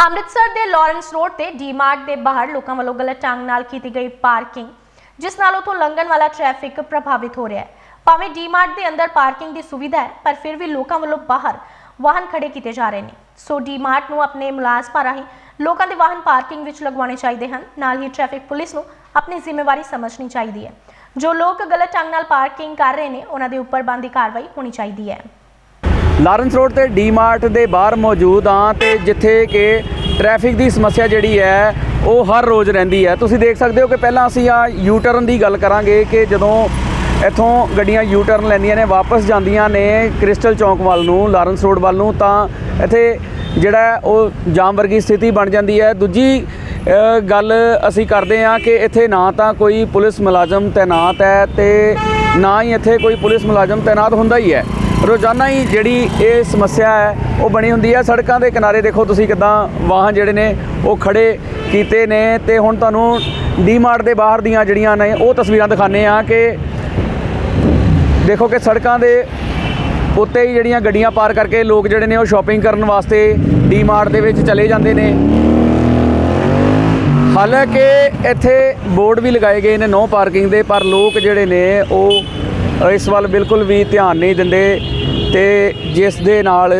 ਅੰਮ੍ਰਿਤਸਰ ਦੇ Lawrence road ਤੇ ਡੀਮਾਰਟ ਦੇ ਬਾਹਰ ਲੋਕਾਂ ਵੱਲੋਂ ਗਲਤ ਢੰਗ ਨਾਲ ਕੀਤੀ ਗਈ ਪਾਰਕਿੰਗ, ਜਿਸ ਨਾਲ ਉਥੋਂ ਲੰਘਣ ਵਾਲਾ ਟ੍ਰੈਫਿਕ ਪ੍ਰਭਾਵਿਤ ਹੋ ਰਿਹਾ ਹੈ। ਭਾਵੇਂ ਡੀਮਾਰਟ ਦੇ ਅੰਦਰ ਪਾਰਕਿੰਗ ਦੀ ਸੁਵਿਧਾ ਹੈ, ਪਰ ਫਿਰ ਵੀ ਲੋਕਾਂ ਵੱਲੋਂ ਬਾਹਰ ਵਾਹਨ ਖੜੇ ਕੀਤੇ ਜਾ ਰਹੇ ਨੇ। ਸੋ ਡੀਮਾਰਟ ਨੂੰ ਆਪਣੇ ਮੁਲਾਜ਼ਮਾਂ ਰਾਹੀਂ ਲੋਕਾਂ ਦੇ ਵਾਹਨ ਪਾਰਕਿੰਗ ਵਿੱਚ ਲਗਵਾਉਣੇ ਚਾਹੀਦੇ ਹਨ। ਨਾਲ ਹੀ ਟ੍ਰੈਫਿਕ ਪੁਲਿਸ ਨੂੰ ਆਪਣੀ ਜ਼ਿੰਮੇਵਾਰੀ ਸਮਝਣੀ ਚਾਹੀਦੀ ਹੈ। ਜੋ ਲੋਕ ਗਲਤ ਢੰਗ ਨਾਲ ਪਾਰਕਿੰਗ ਕਰ ਰਹੇ ਨੇ, ਉਹਨਾਂ ਦੇ ਉੱਪਰ ਬਣਦੀ ਕਾਰਵਾਈ ਹੋਣੀ ਚਾਹੀਦੀ ਹੈ। ਲਾਰੈਂਸ ਰੋਡ ਤੇ ਡੀਮਾਰਟ ਦੇ ਬਾਹਰ ਮੌਜੂਦ ਹਾਂ ਤੇ ਜਿੱਥੇ ਕਿ ਟ੍ਰੈਫਿਕ ਦੀ ਸਮੱਸਿਆ ਜਿਹੜੀ ਹੈ, ਉਹ ਹਰ ਰੋਜ਼ ਰਹਿੰਦੀ ਹੈ। ਤੁਸੀਂ ਦੇਖ ਸਕਦੇ ਹੋ ਕਿ ਪਹਿਲਾਂ ਅਸੀਂ ਆ ਯੂ ਟਰਨ ਦੀ ਗੱਲ ਕਰਾਂਗੇ ਕਿ ਜਦੋਂ ਇੱਥੋਂ ਗੱਡੀਆਂ ਯੂ ਟਰਨ ਲੈਂਦੀਆਂ ਨੇ, ਵਾਪਸ ਜਾਂਦੀਆਂ ਨੇ ਕ੍ਰਿਸਟਲ ਚੌਂਕ ਵੱਲ ਨੂੰ, ਲਾਰੈਂਸ ਰੋਡ ਵੱਲ ਨੂੰ, ਤਾਂ ਇੱਥੇ ਜਿਹੜਾ ਉਹ ਜਾਮ ਵਰਗੀ ਸਥਿਤੀ ਬਣ ਜਾਂਦੀ ਹੈ। ਦੂਜੀ ਗੱਲ ਅਸੀਂ ਕਰਦੇ ਹਾਂ ਕਿ ਇੱਥੇ ਨਾ ਤਾਂ ਕੋਈ ਪੁਲਿਸ ਮੁਲਾਜ਼ਮ ਤਾਇਨਾਤ ਹੈ ਤੇ ਨਾ ਹੀ ਇੱਥੇ ਕੋਈ ਪੁਲਿਸ ਮੁਲਾਜ਼ਮ ਤਾਇਨਾਤ ਹੁੰਦਾ ਹੀ ਹੈ। ਰੋਜ਼ਾਨਾ ਹੀ ਜਿਹੜੀ ਇਹ ਸਮੱਸਿਆ ਹੈ, ਉਹ ਬਣੀ ਹੁੰਦੀ ਹੈ। ਸੜਕਾਂ ਦੇ ਕਿਨਾਰੇ ਦੇਖੋ ਤੁਸੀਂ ਕਿਦਾਂ ਵਾਹਨ ਜਿਹੜੇ ਨੇ, ਉਹ ਖੜੇ ਕੀਤੇ ਨੇ ਤੇ ਹੁਣ ਤੁਹਾਨੂੰ ਡੀਮਾਰਟ ਦੇ ਬਾਹਰ ਦੀਆਂ ਜਿਹੜੀਆਂ ਨੇ, ਉਹ ਤਸਵੀਰਾਂ ਦਿਖਾਣੇ ਆ ਕਿ ਦੇਖੋ ਕਿ ਸੜਕਾਂ ਦੇ ਉੱਤੇ ਹੀ ਜਿਹੜੀਆਂ ਗੱਡੀਆਂ ਪਾਰ ਕਰਕੇ ਲੋਕ ਜਿਹੜੇ ਨੇ ਉਹ ਸ਼ਾਪਿੰਗ ਕਰਨ ਵਾਸਤੇ ਡੀਮਾਰਟ ਦੇ ਵਿੱਚ ਚਲੇ ਜਾਂਦੇ ਨੇ। ਹਾਲਾਂਕਿ ਇੱਥੇ ਬੋਰਡ ਵੀ ਲਗਾਏ ਗਏ ਨੇ ਨੋ ਪਾਰਕਿੰਗ ਦੇ, ਪਰ ਲੋਕ ਜਿਹੜੇ ਨੇ ਉਹ ਇਸ ਵੱਲ ਬਿਲਕੁਲ ਵੀ ਧਿਆਨ ਨਹੀਂ ਦਿੰਦੇ ਤੇ ਜਿਸ ਦੇ ਨਾਲ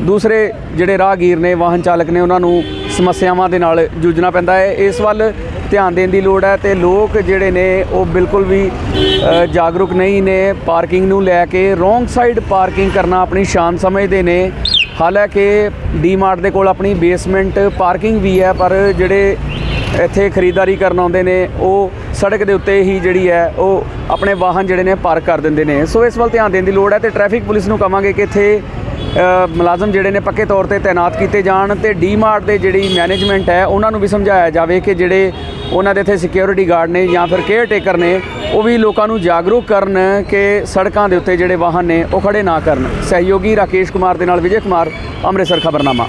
ਦੂਸਰੇ ਜਿਹੜੇ ਰਾਹਗੀਰ ਨੇ, ਵਾਹਨ ਚਾਲਕ ਨੇ, ਉਹਨਾਂ ਨੂੰ ਸਮੱਸਿਆਵਾਂ ਦੇ ਨਾਲ ਜੂਝਣਾ ਪੈਂਦਾ ਹੈ। ਇਸ ਵੱਲ ਧਿਆਨ ਦੇਣ ਦੀ ਲੋੜ ਹੈ ਤੇ ਲੋਕ ਜਿਹੜੇ ਨੇ, ਉਹ ਬਿਲਕੁਲ ਵੀ ਜਾਗਰੂਕ ਨਹੀਂ ਨੇ। ਪਾਰਕਿੰਗ ਨੂੰ ਲੈ ਕੇ ਰੋਂਗ ਸਾਈਡ ਪਾਰਕਿੰਗ ਕਰਨਾ ਆਪਣੀ ਸ਼ਾਨ ਸਮਝਦੇ ਨੇ। ਹਾਲਾਂਕਿ ਡੀਮਾਰਟ ਦੇ ਕੋਲ ਆਪਣੀ ਬੇਸਮੈਂਟ ਪਾਰਕਿੰਗ ਵੀ ਹੈ, ਪਰ ਜਿਹੜੇ ਇੱਥੇ ਖਰੀਦਦਾਰੀ ਕਰਨ ਆਉਂਦੇ ਨੇ, ਉਹ ਸੜਕ ਦੇ ਉੱਤੇ ਹੀ ਜਿਹੜੀ ਹੈ, ਉਹ ਆਪਣੇ ਵਾਹਨ ਜਿਹੜੇ ਨੇ ਪਾਰਕ ਕਰ ਦਿੰਦੇ ਨੇ। ਸੋ ਇਸ ਵੱਲ ਧਿਆਨ ਦੇਣ ਦੀ ਲੋੜ ਹੈ ਤੇ ਟ੍ਰੈਫਿਕ ਪੁਲਿਸ ਨੂੰ ਕਵਾਂਗੇ ਕਿ ਇੱਥੇ ਮੁਲਾਜ਼ਮ ਜਿਹੜੇ ਨੇ ਪੱਕੇ ਤੌਰ ਤੇ ਤਾਇਨਾਤ ਕੀਤੇ ਜਾਣ ਤੇ ਡੀਮਾਰਟ ਦੇ ਜਿਹੜੀ ਮੈਨੇਜਮੈਂਟ ਹੈ, ਉਹਨਾਂ ਨੂੰ ਵੀ ਸਮਝਾਇਆ ਜਾਵੇ ਕਿ ਜਿਹੜੇ ਉਹਨਾਂ ਦੇ ਇੱਥੇ ਸਿਕਿਉਰਿਟੀ ਗਾਰਡ ਨੇ ਜਾਂ ਫਿਰ ਕੇਅਰ ਟੇਕਰ ਨੇ, ਉਹ ਵੀ ਲੋਕਾਂ ਨੂੰ ਜਾਗਰੂਕ ਕਰਨ ਕਿ ਸੜਕਾਂ ਦੇ ਉੱਤੇ ਜਿਹੜੇ ਵਾਹਨ ਨੇ, ਉਹ ਖੜੇ ਨਾ ਕਰਨ। ਸਹਿਯੋਗੀ ਰਾਕੇਸ਼ ਕੁਮਾਰ ਦੇ ਨਾਲ ਵਿਜੇ ਕੁਮਾਰ, ਅੰਮ੍ਰਿਤਸਰ ਖਬਰਨਾਮਾ।